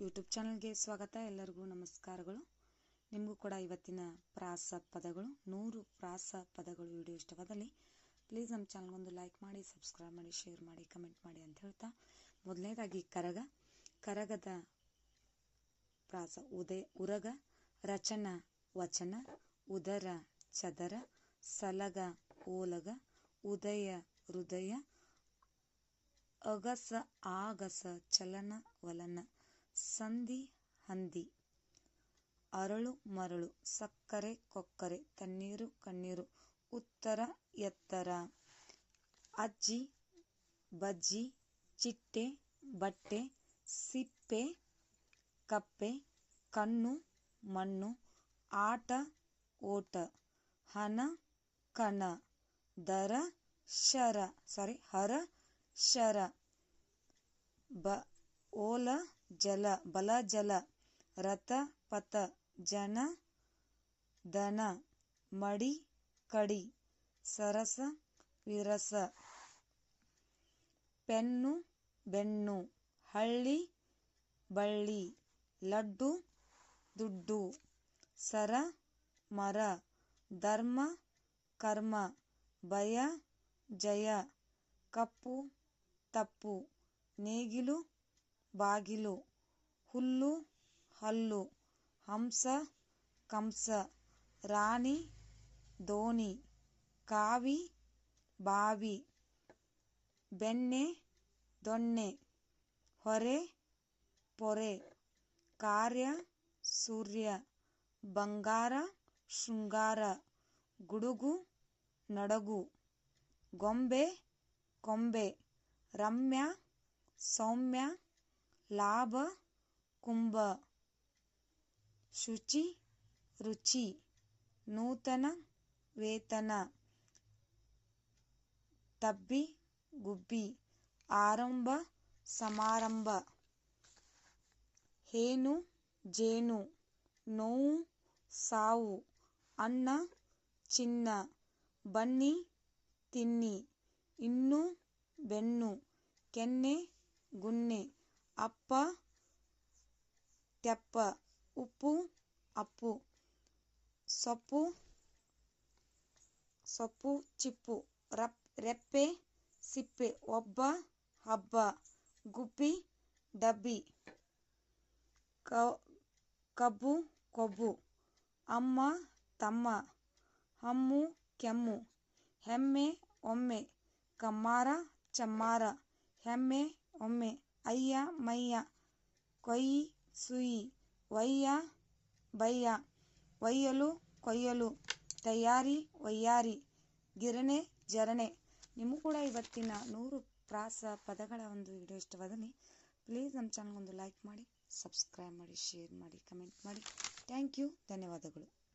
YouTube ಚಾನಲ್ಗೆ ಸ್ವಾಗತ. ಎಲ್ಲರಿಗೂ ನಮಸ್ಕಾರಗಳು. ನಿಮಗೂ ಕೂಡ ಇವತ್ತಿನ ಪ್ರಾಸ ಪದಗಳು, ನೂರು ಪ್ರಾಸ ಪದಗಳು ವಿಡಿಯೋ ಇಷ್ಟವಾದಲ್ಲಿ ಪ್ಲೀಸ್ ನಮ್ಮ ಚಾನಲ್ಗೊಂದು ಲೈಕ್ ಮಾಡಿ ಸಬ್ಸ್ಕ್ರೈಬ್ ಮಾಡಿ ಶೇರ್ ಮಾಡಿ ಕಮೆಂಟ್ ಮಾಡಿ ಅಂತ ಹೇಳ್ತಾ ಮೊದಲನೇದಾಗಿ ಕರಗ. ಕರಗದ ಪ್ರಾಸ ಉದಯ, ಉರಗ, ರಚನ, ವಚನ, ಉದರ, ಚದರ, ಸಲಗ, ಓಲಗ, ಉದಯ, ಹೃದಯ, ಅಗಸ, ಆಗಸ, ಚಲನ, ವಲನ. ಸಂಧಿ, ಹಂದಿ. ಅರಳು, ಮರಳು, ಸಕ್ಕರೆ, ಕೊಕ್ಕರೆ, ತಣ್ಣೀರು, ಕಣ್ಣೀರು. ಉತ್ತರ, ಎತ್ತರ. ಅಜ್ಜಿ, ಬಜ್ಜಿ, ಚಿಟ್ಟೆ, ಬಟ್ಟೆ, ಸಿಪ್ಪೆ, ಕಪ್ಪೆ, ಕಣ್ಣು, ಮಣ್ಣು, ಆಟ, ಓಟ. ಹಣ ಕಣ. ದರ, ಶರ. ಸಾರಿ ಹರ, ಶರ. ಓಲ, ಜಲ, ಬಲ, ಜಲ, ರಥ, ಪಥ, ಜನ, ದನ, ಮಡಿ, ಕಡಿ, ಸರಸ, ವಿರಸ. ಪೆನ್ನು, ಬೆನ್ನು, ಹಳ್ಳಿ, ಬಳ್ಳಿ, ಲಡ್ಡು, ದುಡ್ಡು. ಸರ, ಮರ, ಧರ್ಮ, ಕರ್ಮ, ಭಯ, ಜಯ, ಕಪ್ಪು, ತಪ್ಪು, ನೇಗಿಲು ಬಾಗಿಲು ಹುಲ್ಲು ಹಲ್ಲು ಹಂಸ ಕಂಸ ರಾಣಿ ದೋಣಿ ಕಾವಿ ಬಾವಿ ಬೆಣ್ಣೆ ದೊಣ್ಣೆ ಹೊರೆ ಪೊರೆ ಕಾರ್ಯ ಸೂರ್ಯ ಬಂಗಾರ ಶೃಂಗಾರ ಗುಡುಗು ನಡಗು ಗೊಂಬೆ ಕೊಂಬೆ ರಮ್ಯ ಸೌಮ್ಯ ಲಾಭ, ಕುಂಭ, ಶುಚಿ, ರುಚಿ, ನೂತನ ವೇತನ, ತಬ್ಬಿ, ಗುಬ್ಬಿ, ಆರಂಭ, ಸಮಾರಂಭ, ಹೇನು, ಜೇನು, ನೋವು, ಸಾವು, ಅನ್ನ, ಚಿನ್ನ, ಬನ್ನಿ, ತಿನ್ನಿ, ಇನ್ನು, ಬೆನ್ನು, ಕೆನ್ನೆ, ಗುನ್ನೆ. ಅಪ್ಪ, ತೆಪ್ಪ, ಉಪ್ಪು, ಅಪ್ಪು, ಸೊಪ್ಪು ಸೊಪ್ಪು, ಚಿಪ್ಪು, ರಪ್, ರೆಪ್ಪೆ, ಸಿಪ್ಪೆ, ಒಬ್ಬ, ಹಬ್ಬ, ಗುಬ್ಬಿ, ಡಬ್ಬಿ ಕಬ್ಬು, ಕೊಬ್ಬು, ಅಮ್ಮ, ತಮ್ಮ, ಹಮ್ಮು, ಕೆಮ್ಮು, ಹೆಮ್ಮೆ, ಒಮ್ಮೆ, ಕಮ್ಮಾರ, ಚಮ್ಮಾರ, ಹೆಮ್ಮೆ, ಒಮ್ಮೆ. ಅಯ್ಯ, ಮಯ್ಯ, ಕೊಯ್, ಸುಯಿ, ವಯ್ಯ, ಬಯ್ಯ ಒಯ್ಯಲು ಕೊಯ್ಯಲು ತಯಾರಿ ವಯ್ಯಾರಿ, ಗಿರಣೆ, ಜರಣೆ. ನಿಮಗೂ ಕೂಡ ಇವತ್ತಿನ ನೂರು ಪ್ರಾಸ ಪದಗಳ ಒಂದು ವಿಡಿಯೋ ಇಷ್ಟವಾದಲ್ಲಿ ಪ್ಲೀಸ್ ನಮ್ಮ ಚಾನಲ್ಗೊಂದು ಲೈಕ್ ಮಾಡಿ ಸಬ್ಸ್ಕ್ರೈಬ್ ಮಾಡಿ ಶೇರ್ ಮಾಡಿ ಕಮೆಂಟ್ ಮಾಡಿ. ಥ್ಯಾಂಕ್ ಯು ಧನ್ಯವಾದಗಳು.